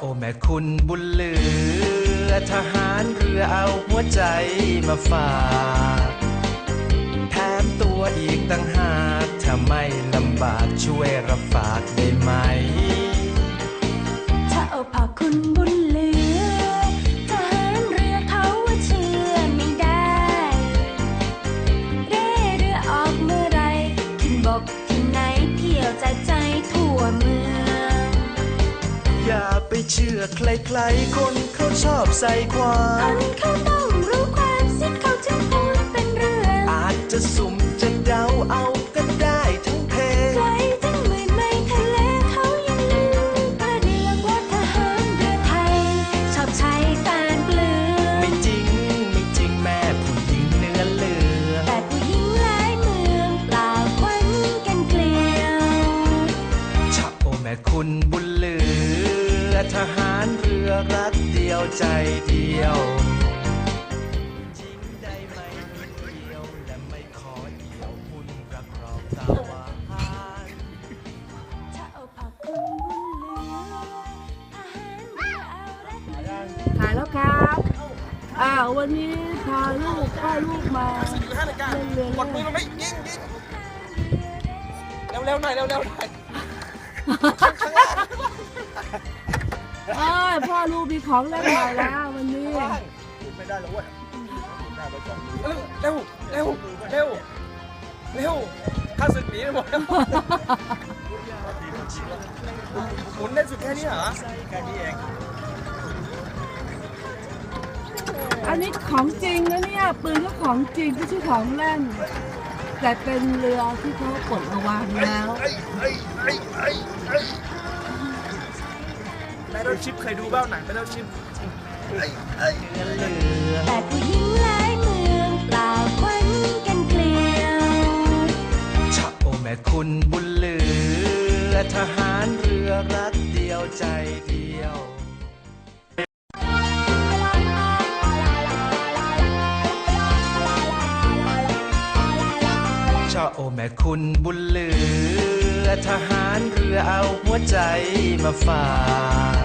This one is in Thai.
โอแม่คุณบุญเหลือ ทหารเรือเอาหัวใจมาฝากแถมตัวอีกตั้งหากถ้าไม่ลำบากช่วยรับฝากได้ไหม เชื่อใครๆคนเขาชอบใส่ควาอัมนเขาต้องรู้ความสิเขาจึงพูดเป็นเรื่อง อาจจะสุ่มจะเดาเอาก็ได้ทั้งเพลงไกลตั้งหมื่นไมล์ทะเลเขายังลืมประเดียกว่าทหารเรือไทย ชอบใช้แฟนเปลืองไม่จริงไม่จริงแม่ผู้หญิงเนื้อเหลือง แต่ผู้หญิงหลายเมืองเปล่าควันกันเกลียวชอบโอแม่คุณบุญเหลือ ทหารเรือรักเดียวใจเดียวจริงได้ไหมนิดเดียวและไม่ขอเดียวคุณรักรอบตาวาหารถ้าเอาผักคุณบุญเหลือทหารเรือเอารักเรือถ่ายแล้วครับอ้าววันนี้พาลูกพ่อลูกมาเล่นเรือกดมือลงไปยิงยิงเร็วเร็วๆหน่อยเร็วเร็วๆหน่อย เอ้พ่อลูกมีของเล่นใหม่แล้ววันนี้ไม่ได้แล้วเว้ยเร็วเร็วเร็วเร็วข้าศึกหนีไปหมดแล้วหมุนได้สุดแค่นี้เหรอแค่นี้เองอันนี้ของจริงนะเนี่ยปืนก็ของจริงไม่ใช่ของเล่น แต่เป็นเรือที่เขากดมาวางแล้วแบทเทิลชิปเคยดูบ้างหนังแบทเทิลชิปเนื้อเหลืองแต่ผู้หญิงหลายเมืองเปล่าควันกันเกลียวชอบโอแม่คุณบุญเหลือทหารเรือรักเดียวใจเดียวชอบโอแม่คุณบุญเหลือทหารเรือเอาหัวใจมาฝาก